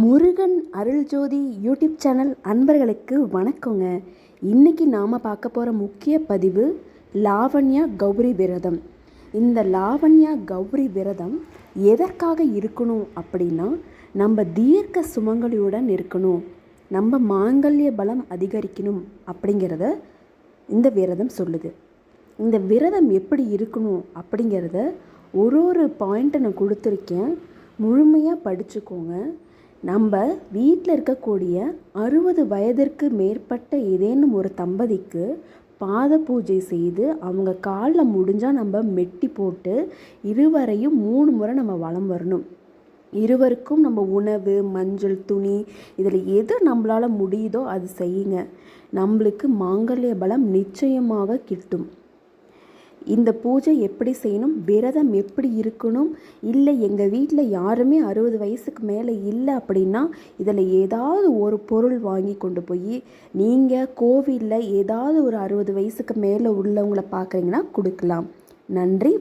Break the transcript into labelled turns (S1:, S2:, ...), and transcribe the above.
S1: Murugan Aruljothi YouTube channel அன்பர்களுக்கு வணக்கங்க. இன்றைக்கி நாம் பார்க்க போகிற முக்கிய பதிவு லாவண்யா கௌரி விரதம். இந்த லாவண்யா கௌரி விரதம் எதற்காக இருக்கணும் அப்படின்னா நம்ம தீர்க்க சுமங்கலியுடன் இருக்கணும். நம்ம மாங்கல்ய பலம் அதிகரிக்கணும் அப்படிங்கிறத இந்த விரதம் சொல்லுது. இந்த விரதம் எப்படி இருக்கணும் அப்படிங்கிறத ஒரு ஒரு பாயிண்ட்டை நான் கொடுத்துருக்கேன். முழுமையாக படிச்சுக்கோங்க. நம்ம வீட்டில் இருக்கக்கூடிய அறுபது வயதிற்கு மேற்பட்ட ஏதேனும் ஒரு தம்பதிக்கு பாத பூஜை செய்து அவங்க காலில் முடிஞ்சால் நம்ம மெட்டி போட்டு இருவரையும் மூணு முறை நம்ம வலம் வரணும். இருவருக்கும் நம்ம உணவு மஞ்சள் துணி இதில் எது நம்மளால் முடியுதோ அது செய்யுங்க. நம்மளுக்கு மாங்கல்ய பலம் நிச்சயமாக கிட்டும். இந்த பூஜை எப்படி செய்யணும்? விரதம் எப்படி இருக்கணும்? இல்லை எங்கள் வீட்டில் யாருமே அறுபது வயசுக்கு மேலே இல்லை அப்படின்னா இதில் ஏதாவது ஒரு பொருள் வாங்கி கொண்டு போய் நீங்கள் கோவிலில் ஏதாவது ஒரு அறுபது வயசுக்கு மேலே உள்ளவங்களை பார்க்குறீங்கன்னா கொடுக்கலாம். நன்றி.